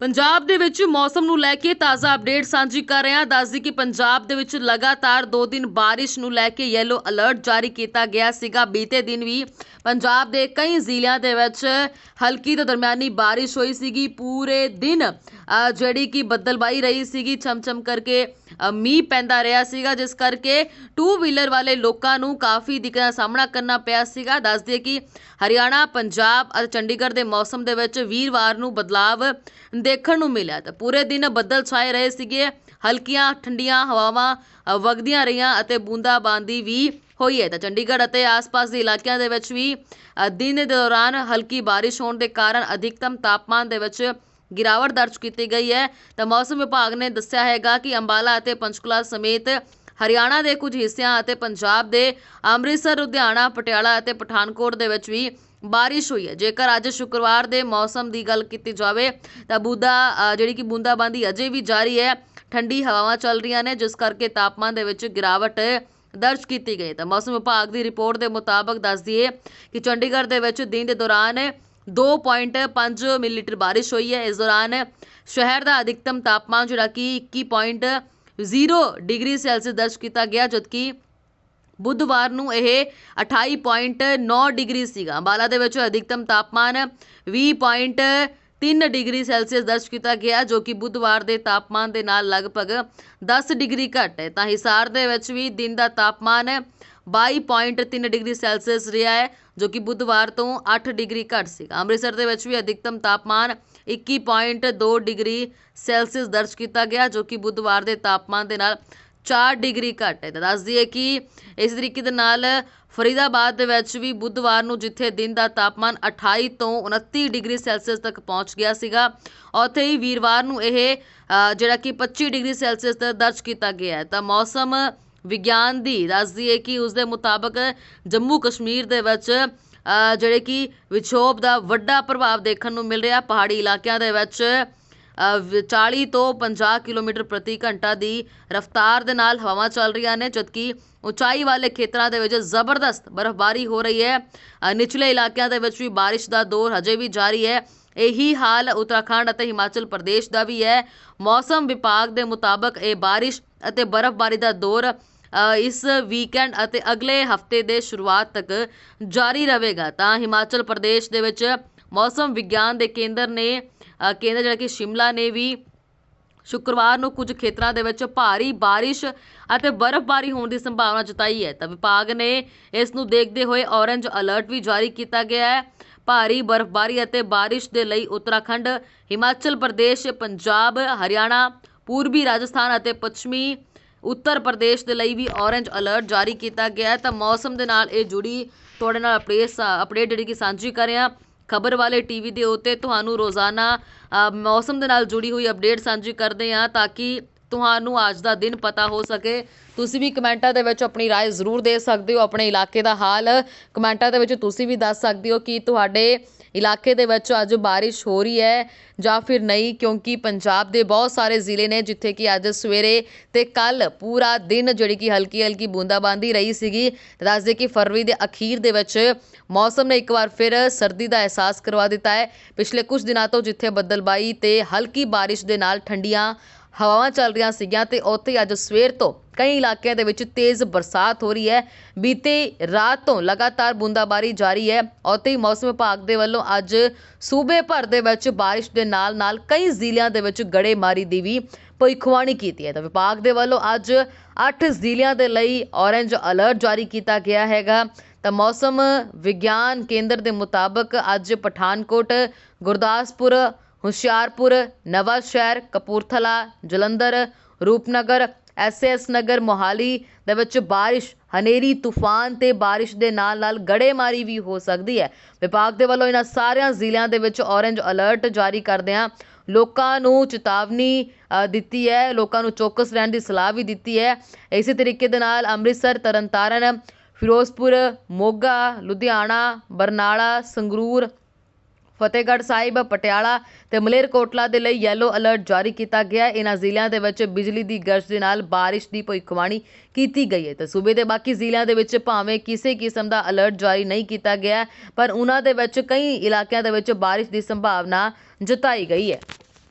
ਪੰਜਾਬ ਦੇ ਵਿੱਚ ਮੌਸਮ ਨੂੰ ਲੈ ਕੇ ਤਾਜ਼ਾ ਅਪਡੇਟ ਸਾਂਝੀ ਕਰ ਰਹੇ ਹਾਂ। ਦੱਸਦੀ ਕਿ ਪੰਜਾਬ ਦੇ ਵਿੱਚ ਲਗਾਤਾਰ 2 ਦਿਨ ਬਾਰਿਸ਼ ਨੂੰ ਲੈ ਕੇ ਯੈਲੋ ਅਲਰਟ ਜਾਰੀ ਕੀਤਾ ਗਿਆ ਸੀਗਾ। ਬੀਤੇ ਦਿਨ ਵੀ ਪੰਜਾਬ ਦੇ ਕਈ ਜ਼ਿਲ੍ਹਿਆਂ ਦੇ ਵਿੱਚ ਹਲਕੀ ਤੋਂ ਦਰਮਿਆਨੀ ਬਾਰਿਸ਼ ਹੋਈ ਸੀਗੀ। ਪੂਰੇ ਦਿਨ ਜਿਹੜੀ ਕਿ ਬੱਦਲਬਾਈ ਰਹੀ ਸੀਗੀ ਛਮ-ਛਮ ਕਰਕੇ ਮੀਂਹ ਪੈਂਦਾ ਰਿਹਾ ਸੀਗਾ, ਜਿਸ ਕਰਕੇ ਟੂ ਵੀਲਰ ਵਾਲੇ ਲੋਕਾਂ ਨੂੰ ਕਾਫੀ ਦਿੱਕਤਾਂ ਦਾ ਸਾਹਮਣਾ ਕਰਨਾ ਪਿਆ ਸੀਗਾ। ਦੱਸ ਦਈਏ ਕਿ ਹਰਿਆਣਾ, ਪੰਜਾਬ ਅਤੇ ਚੰਡੀਗੜ੍ਹ ਦੇ ਮੌਸਮ ਦੇ ਵਿੱਚ ਵੀਰਵਾਰ ਨੂੰ ਬਦਲਾਵ ਦੇਖਣ ਨੂੰ ਮਿਲਿਆ। ਤਾਂ ਪੂਰੇ ਦਿਨ ਬੱਦਲ ਛਾਏ ਰਹੇ ਸੀਗੇ। ਹਲਕੀਆਂ, ਠੰਡੀਆਂ ਹਵਾਵਾਂ ਵਗਦੀਆਂ ਰਹੀਆਂ ਅਤੇ ਬੂੰਦਾਬਾਂਦੀ ਵੀ ਹੋਈ ਹੈ। ਤਾਂ ਚੰਡੀਗੜ੍ਹ ਅਤੇ ਆਸ-ਪਾਸ ਦੇ ਇਲਾਕਿਆਂ ਦੇ ਵਿੱਚ ਵੀ ਦਿਨ ਦੇ ਦੌਰਾਨ ਹਲਕੀ ਬਾਰਿਸ਼ ਹੋਣ ਦੇ ਕਾਰਨ ਅਧਿਕਤਮ ਤਾਪਮਾਨ ਦੇ ਵਿੱਚ ਗਿਰਾਵਟ ਦਰਜ ਕੀਤੀ ਗਈ ਹੈ। ਤਾਂ ਮੌਸਮ ਵਿਭਾਗ ਨੇ ਦੱਸਿਆ ਹੈਗਾ ਕਿ ਅੰਬਾਲਾ ਅਤੇ ਪੰਚਕੁਲਾ ਸਮੇਤ ਹਰਿਆਣਾ ਦੇ ਕੁਝ ਹਿੱਸਿਆਂ ਅਤੇ ਪੰਜਾਬ ਦੇ ਅੰਮ੍ਰਿਤਸਰ, ਲੁਧਿਆਣਾ, ਪਟਿਆਲਾ ਅਤੇ ਪਠਾਨਕੋਟ ਦੇ ਵਿੱਚ ਵੀ ਬਾਰਿਸ਼ ਹੋਈ ਹੈ। ਜੇਕਰ ਅੱਜ ਸ਼ੁੱਕਰਵਾਰ ਦੇ ਮੌਸਮ ਦੀ ਗੱਲ ਕੀਤੀ ਜਾਵੇ, ਤਾਂ ਬੂੰਦਾ ਜਿਹੜੀ ਕਿ ਬੂੰਦਾਬਾਂਦੀ ਅਜੇ ਵੀ ਜਾਰੀ ਹੈ। ਠੰਡੀ ਹਵਾਵਾਂ ਚੱਲ ਰਹੀਆਂ ਨੇ, ਜਿਸ ਕਰਕੇ ਤਾਪਮਾਨ ਦੇ ਵਿੱਚ ਗਿਰਾਵਟ ਦਰਜ ਕੀਤੀ ਗਈ ਤਾਂ ਮੌਸਮ ਵਿਭਾਗ ਦੀ ਰਿਪੋਰਟ ਦੇ ਮੁਤਾਬਕ ਦੱਸ ਦਈਏ ਕਿ ਚੰਡੀਗੜ੍ਹ ਦੇ ਵਿੱਚ ਦਿਨ ਦੇ ਦੌਰਾਨ 2.5 ਮਿਲੀਲੀਟਰ ਬਾਰਿਸ਼ ਹੋਈ ਹੈ। ਇਸ ਦੌਰਾਨ ਸ਼ਹਿਰ ਦਾ ਅਧਿਕਤਮ ਤਾਪਮਾਨ, ਜਿਹੜਾ ਕਿ 21.0 ਡਿਗਰੀ ਸੈਲਸੀਅਸ ਦਰਜ ਕੀਤਾ ਗਿਆ, ਜਦਕਿ ਬੁੱਧਵਾਰ ਨੂੰ ਇਹ 28.9 ਡਿਗਰੀ ਸੀਗਾ। ਅੰਬਾਲਾ ਦੇ ਵਿੱਚ ਅਧਿਕਤਮ ਤਾਪਮਾਨ 20.3 ਡਿਗਰੀ ਸੈਲਸੀਅਸ ਦਰਜ ਕੀਤਾ ਗਿਆ, ਜੋ ਕਿ ਬੁੱਧਵਾਰ ਦੇ ਤਾਪਮਾਨ ਦੇ ਨਾਲ ਲਗਭਗ 10 ਡਿਗਰੀ ਘੱਟ ਹੈ। ਤਾਂ ਹਿਸਾਰ ਦੇ ਵਿੱਚ ਵੀ ਦਿਨ ਦਾ ਤਾਪਮਾਨ 22.3 ਡਿਗਰੀ ਸੈਲਸੀਅਸ ਰਿਹਾ ਹੈ, ਜੋ ਕਿ ਬੁੱਧਵਾਰ ਤੋਂ 8 ਡਿਗਰੀ ਘੱਟ ਸੀਗਾ। ਅੰਮ੍ਰਿਤਸਰ ਦੇ ਵਿੱਚ ਵੀ ਅਧਿਕਤਮ ਤਾਪਮਾਨ 21.2 ਡਿਗਰੀ ਸੈਲਸੀਅਸ ਦਰਜ ਕੀਤਾ ਗਿਆ, ਜੋ ਕਿ ਬੁੱਧਵਾਰ ਦੇ ਤਾਪਮਾਨ ਦੇ ਨਾਲ 4 ਡਿਗਰੀ ਘੱਟ ਹੈ। ਤਾਂ ਦੱਸ ਦਈਏ ਕਿ ਇਸ ਤਰੀਕੇ ਦੇ ਨਾਲ ਫਰੀਦਾਬਾਦ ਦੇ ਵਿੱਚ ਵੀ ਬੁੱਧਵਾਰ ਨੂੰ ਜਿੱਥੇ ਦਿਨ ਦਾ ਤਾਪਮਾਨ 28 ਤੋਂ 29 ਡਿਗਰੀ ਸੈਲਸੀਅਸ ਤੱਕ ਪਹੁੰਚ ਗਿਆ ਸੀਗਾ, ਉੱਥੇ ਹੀ ਵੀਰਵਾਰ ਨੂੰ ਇਹ ਜਿਹੜਾ ਕਿ 25 ਡਿਗਰੀ ਸੈਲਸੀਅਸ ਤੱਕ ਦਰਜ ਕੀਤਾ ਗਿਆ ਹੈ। ਤਾਂ ਮੌਸਮ ਵਿਗਿਆਨ ਦੀ ਦੱਸਦੀ ਹੈ ਕਿ ਉਸ ਦੇ ਮੁਤਾਬਕ ਜੰਮੂ ਕਸ਼ਮੀਰ ਦੇ ਵਿੱਚ ਜਿਹੜੇ ਕਿ ਵਿਛੋਭ ਦਾ ਵੱਡਾ ਪ੍ਰਭਾਵ ਦੇਖਣ ਨੂੰ ਮਿਲ ਰਿਹਾ, ਪਹਾੜੀ ਇਲਾਕਿਆਂ ਦੇ ਵਿੱਚ 40 ਤੋਂ 50 ਕਿਲੋਮੀਟਰ ਪ੍ਰਤੀ ਘੰਟਾ ਦੀ ਰਫ਼ਤਾਰ ਦੇ ਨਾਲ ਹਵਾਵਾਂ ਚੱਲ ਰਹੀਆਂ ਨੇ, ਜਦਕਿ ਉਚਾਈ ਵਾਲੇ ਖੇਤਰਾਂ ਦੇ ਵਿੱਚ ਜ਼ਬਰਦਸਤ ਬਰਫ਼ਬਾਰੀ ਹੋ ਰਹੀ ਹੈ। ਨਿਚਲੇ ਇਲਾਕਿਆਂ ਦੇ ਵਿੱਚ ਵੀ ਬਾਰਿਸ਼ ਦਾ ਦੌਰ ਹਜੇ ਵੀ ਜਾਰੀ ਹੈ। ਇਹੀ ਹਾਲ ਉੱਤਰਾਖੰਡ ਅਤੇ ਹਿਮਾਚਲ ਪ੍ਰਦੇਸ਼ ਦਾ ਵੀ ਹੈ। ਮੌਸਮ ਵਿਭਾਗ ਦੇ ਮੁਤਾਬਕ ਇਹ ਬਾਰਿਸ਼ ਅਤੇ ਬਰਫ਼ਬਾਰੀ ਦਾ ਦੌਰ ਇਸ ਵੀਕਐਂਡ ਅਤੇ ਅਗਲੇ ਹਫ਼ਤੇ ਦੇ ਸ਼ੁਰੂਆਤ ਤੱਕ ਜਾਰੀ ਰਹੇਗਾ। ਤਾਂ ਹਿਮਾਚਲ ਪ੍ਰਦੇਸ਼ ਦੇ ਵਿੱਚ ਮੌਸਮ ਵਿਗਿਆਨ ਦੇ ਕੇਂਦਰ ਨੇ ਅ, ਕੇਂਦਰ ਜਿਹੜਾ ਕਿ ਸ਼ਿਮਲਾ ਨੇ ਵੀ ਸ਼ੁੱਕਰਵਾਰ ਨੂੰ ਕੁਝ ਖੇਤਰਾਂ ਦੇ ਵਿੱਚ ਭਾਰੀ ਬਾਰਿਸ਼ ਅਤੇ ਬਰਫ਼ਬਾਰੀ ਹੋਣ ਦੀ ਸੰਭਾਵਨਾ ਜਤਾਈ ਹੈ। ਤਾਂ ਵਿਭਾਗ ਨੇ ਇਸ ਨੂੰ ਦੇਖਦੇ ਹੋਏ ਔਰੇਂਜ ਅਲਰਟ ਵੀ ਜਾਰੀ ਕੀਤਾ ਗਿਆ ਹੈ। ਭਾਰੀ ਬਰਫ਼ਬਾਰੀ ਅਤੇ ਬਾਰਿਸ਼ ਦੇ ਲਈ ਉੱਤਰਾਖੰਡ ਹਿਮਾਚਲ ਪ੍ਰਦੇਸ਼ ਪੰਜਾਬ ਹਰਿਆਣਾ ਪੂਰਬੀ ਰਾਜਸਥਾਨ ਅਤੇ ਪੱਛਮੀ ਉੱਤਰ ਪ੍ਰਦੇਸ਼ ਦੇ ਲਈ ਵੀ ਔਰੇਂਜ ਅਲਰਟ ਜਾਰੀ ਕੀਤਾ ਗਿਆ ਹੈ। ਤਾਂ ਮੌਸਮ ਦੇ ਨਾਲ ਇਹ ਜੁੜੀ ਤੁਹਾਡੇ ਨਾਲ ਅਪਡੇਟ ਅਪਡੇਟ ਜਿਹੜੀ ਕਿ ਸਾਂਝੀ ਕਰ ਰਹੇ। ਖਬਰ ਵਾਲੇ ਟੀਵੀ ਦੇ ਉੱਤੇ ਤੁਹਾਨੂੰ ਰੋਜ਼ਾਨਾ ਮੌਸਮ ਦੇ ਨਾਲ ਜੁੜੀ ਹੋਈ ਅਪਡੇਟ ਸਾਂਝੀ ਕਰਦੇ ਹਾਂ ਤਾਂ ਕਿ ਤੁਹਾਨੂੰ ਅੱਜ ਦਾ ਦਿਨ ਪਤਾ ਹੋ ਸਕੇ ਤੁਸੀਂ ਵੀ ਕਮੈਂਟਾਂ ਦੇ ਵਿੱਚ ਆਪਣੀ رائے ਜ਼ਰੂਰ ਦੇ ਸਕਦੇ ਹੋ ਆਪਣੇ ਇਲਾਕੇ ਦਾ ਹਾਲ ਕਮੈਂਟਾਂ ਦੇ ਵਿੱਚ ਤੁਸੀਂ ਵੀ ਦੱਸ ਸਕਦੇ ਹੋ ਕਿ ਤੁਹਾਡੇ ਇਲਾਕੇ ਦੇ ਵਿੱਚ ਅੱਜ ਬਾਰਿਸ਼ ਹੋ ਰਹੀ ਹੈ ਜਾਂ ਫਿਰ ਨਹੀਂ ਕਿਉਂਕਿ ਪੰਜਾਬ ਦੇ ਬਹੁਤ ਸਾਰੇ ਜ਼ਿਲ੍ਹੇ ਨੇ ਜਿੱਥੇ ਕਿ ਅੱਜ ਸਵੇਰੇ ਤੇ ਕੱਲ ਪੂਰਾ ਦਿਨ ਜਿਹੜੀ ਕਿ ਹਲਕੀ ਹਲਕੀ ਬੂੰਦਾਬਾਂਦੀ ਰਹੀ ਸੀਗੀ ਤੇ ਦੱਸਦੇ ਕਿ ਫਰਵਰੀ ਦੇ ਅਖੀਰ ਦੇ ਵਿੱਚ ਮੌਸਮ ਨੇ ਇੱਕ ਵਾਰ ਫਿਰ ਸਰਦੀ ਦਾ ਅਹਿਸਾਸ ਕਰਵਾ ਦਿੱਤਾ ਹੈ ਪਿਛਲੇ ਕੁਝ ਦਿਨਾਂ ਤੋਂ ਜਿੱਥੇ ਬੱਦਲਬਾਈ ਤੇ ਹਲਕੀ ਬਾਰਿਸ਼ ਦੇ ਨਾਲ ਠੰਡੀਆਂ ਹਵਾਵਾਂ ਚੱਲ ਰਹੀਆਂ ਸੀਗੀਆਂ ਤੇ ਉੱਥੇ ਅੱਜ ਸਵੇਰ ਤੋਂ ਕਈ ਇਲਾਕਿਆਂ ਦੇ ਵਿੱਚ ਤੇਜ਼ ਬਰਸਾਤ ਹੋ ਰਹੀ ਹੈ। ਬੀਤੇ ਰਾਤ ਤੋਂ ਲਗਾਤਾਰ ਬੂੰਦਾਬਾਰੀ ਜਾਰੀ ਹੈ ਉੱਥੇ ਹੀ ਮੌਸਮ ਵਿਭਾਗ ਦੇ ਵੱਲੋਂ ਅੱਜ ਸੂਬੇ ਭਰ ਦੇ ਵਿੱਚ ਬਾਰਿਸ਼ ਦੇ ਨਾਲ-ਨਾਲ ਕਈ ਜ਼ਿਲ੍ਹਿਆਂ ਦੇ ਵਿੱਚ ਗੜੇਮਾਰੀ ਦੀ ਵੀ ਭਵਿੱਖਬਾਣੀ ਕੀਤੀ ਹੈ। ਤਾਂ ਵਿਭਾਗ ਦੇ ਵੱਲੋਂ ਅੱਜ 8 ਜ਼ਿਲ੍ਹਿਆਂ ਦੇ ਲਈ ਔਰੇਂਜ ਅਲਰਟ ਜਾਰੀ ਕੀਤਾ ਗਿਆ ਹੈਗਾ। ਤਾਂ ਮੌਸਮ ਵਿਗਿਆਨ ਕੇਂਦਰ ਦੇ ਮੁਤਾਬਕ ਅੱਜ ਪਠਾਨਕੋਟ, ਗੁਰਦਾਸਪੁਰ ਹੁਸ਼ਿਆਰਪੁਰ ਨਵਾਂ ਸ਼ਹਿਰ ਕਪੂਰਥਲਾ, ਜਲੰਧਰ, ਰੂਪਨਗਰ ਐਸਐਸ ਨਗਰ, ਮੋਹਾਲੀ ਦੇ ਵਿੱਚ ਬਾਰਿਸ਼, ਹਨੇਰੀ, ਤੂਫਾਨ ਤੇ ਬਾਰਿਸ਼ ਦੇ ਨਾਲ-ਨਾਲ ਗੜੇਮਾਰੀ ਵੀ ਹੋ ਸਕਦੀ ਹੈ। ਵਿਭਾਗ ਦੇ ਵੱਲੋਂ ਇਹਨਾਂ ਸਾਰਿਆਂ ਜ਼ਿਲ੍ਹਿਆਂ ਦੇ ਵਿੱਚ ਔਰੇਂਜ ਅਲਰਟ ਜਾਰੀ ਕਰਦਿਆਂ ਲੋਕਾਂ ਨੂੰ ਚੇਤਾਵਨੀ ਦਿੱਤੀ ਹੈ, ਲੋਕਾਂ ਨੂੰ ਚੌਕਸ ਰਹਿਣ ਦੀ ਸਲਾਹ ਵੀ ਦਿੱਤੀ ਹੈ। ਇਸੇ ਤਰੀਕੇ ਦੇ ਨਾਲ ਅੰਮ੍ਰਿਤਸਰ, ਤਰਨਤਾਰਨ, ਫਿਰੋਜ਼ਪੁਰ, ਮੋਗਾ, ਲੁਧਿਆਣਾ, ਬਰਨਾਲਾ, ਸੰਗਰੂਰ ਫਤਿਹਗੜ੍ਹ ਸਾਹਿਬ, ਪਟਿਆਲਾ ਤੇ ਮਲੇਰਕੋਟਲਾ ਦੇ ਲਈ ਯੈਲੋ ਅਲਰਟ ਜਾਰੀ ਕੀਤਾ ਗਿਆ ਹੈ। ਇਹਨਾਂ ਜ਼ਿਲ੍ਹਿਆਂ ਦੇ ਵਿੱਚ ਬਿਜਲੀ ਦੀ ਗਰਜ ਦੇ ਨਾਲ ਬਾਰਿਸ਼ ਦੀ ਭਵਿੱਖਬਾਣੀ ਕੀਤੀ ਗਈ ਹੈ। ਤੇ ਸੂਬੇ ਦੇ ਬਾਕੀ ਜ਼ਿਲ੍ਹਿਆਂ ਦੇ ਵਿੱਚ ਭਾਵੇਂ ਕਿਸੇ ਕਿਸਮ ਦਾ ਅਲਰਟ ਜਾਰੀ ਨਹੀਂ ਕੀਤਾ ਗਿਆ ਪਰ ਉਹਨਾਂ ਦੇ ਵਿੱਚ ਕਈ ਇਲਾਕਿਆਂ ਦੇ ਵਿੱਚ ਬਾਰਿਸ਼ ਦੀ ਸੰਭਾਵਨਾ ਜਤਾਈ ਗਈ ਹੈ।